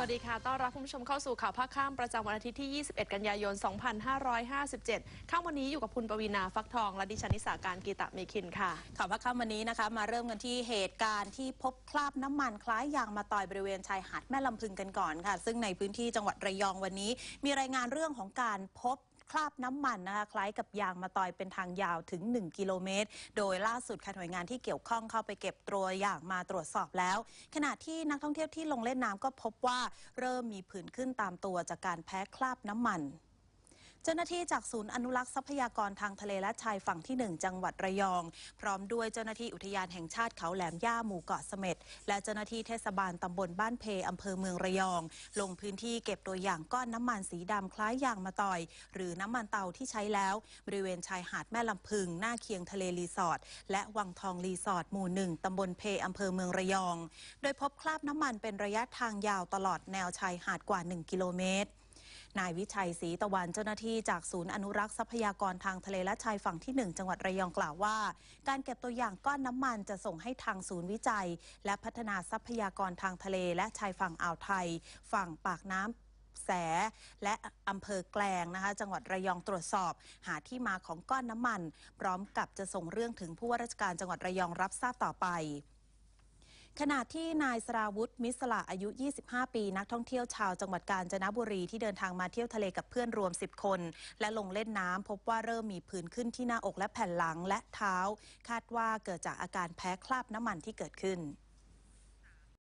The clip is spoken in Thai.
วัสดีค่ะ ต้อนรับคุณผู้ชมเข้าสู่ข่าวภาคข้ามประจำวันอาทิตย์ที่ 21 กันยายน 2557 ข้ามวันนี้อยู่กับคุณปวีนาฟักทอง และดิฉันนิสาการกีตะเมคินค่ะ ข่าวพักค่ำวันนี้นะคะ มาเริ่มกันที่เหตุการณ์ที่พบคราบน้ำมันคล้ายยางมาต่อยบริเวณชายหาดแม่ลำพึงกันก่อนค่ะ ซึ่งในพื้นที่จังหวัดระยองวันนี้ มีรายงานเรื่องของการพบ คราบน้ำมันนะคะคล้ายกับยางมาตอยเป็นทางยาวถึง 1 กิโลเมตร โดยล่าสุดค่ะหน่วยงานที่เกี่ยวข้องเข้าไปเก็บตัวอย่างมาตรวจสอบแล้ว ขณะที่นักท่องเที่ยวที่ลงเล่นน้ำก็พบว่าเริ่มมีผื่นขึ้นตามตัวจากการแพ้คราบน้ำมัน เจ้าหน้าที่จากศูนย์อนุรักษ์ทรัพยากรทางทะเลและชายฝั่งที่ 1 จังหวัดระยอง พร้อมด้วยเจ้าหน้าที่อุทยานแห่งชาติเขาแหลมย่าหมู่เกาะเสม็ดและเจ้าหน้าที่เทศบาลตำบลบ้านเพอำเภอเมืองระยอง ลงพื้นที่เก็บตัวอย่างก้อนน้ำมันสีดำคล้ายยางมะตอย หรือน้ำมันเตาที่ใช้แล้ว บริเวณชายหาดแม่ลำพึง หน้าเคียงทะเลรีสอร์ทและวังทองรีสอร์ทหมู่หนึ่งตำบลเพอำเภอเมืองระยอง โดยพบคราบน้ำมันเป็นระยะทางยาวตลอดแนวชายหาดกว่า 1 กิโลเมตร นายวิชัยศรีตะวันเจ้าหน้าที่จากศูนย์อนุรักษ์ทรัพยากรทางทะเลและชายฝั่งที่ 1 จังหวัดระยองกล่าวว่า การเก็บตัวอย่างก้อนน้ำมันจะส่งให้ทางศูนย์วิจัย และพัฒนาทรัพยากรทางทะเลและชายฝั่งอ่าวไทย ฝั่งปากน้ำแสและอำเภอแกลงนะคะ จังหวัดระยองตรวจสอบ หาที่มาของก้อนน้ำมัน พร้อมกับจะส่งเรื่องถึงผู้ว่าราชการจังหวัดระยองรับทราบต่อไป ขณะที่นายสราวุธมิสละอายุ 25 ปี นักท่องเที่ยวชาวจังหวัดกาญจนบุรีที่เดินทางมาเที่ยวทะเลกับเพื่อนรวม 10 คน และลงเล่นน้ำพบว่าเริ่มมีผื่นขึ้นที่หน้าอกและแผ่นหลังและเท้า คาดว่าเกิดจากอาการแพ้คราบน้ำมันที่เกิดขึ้น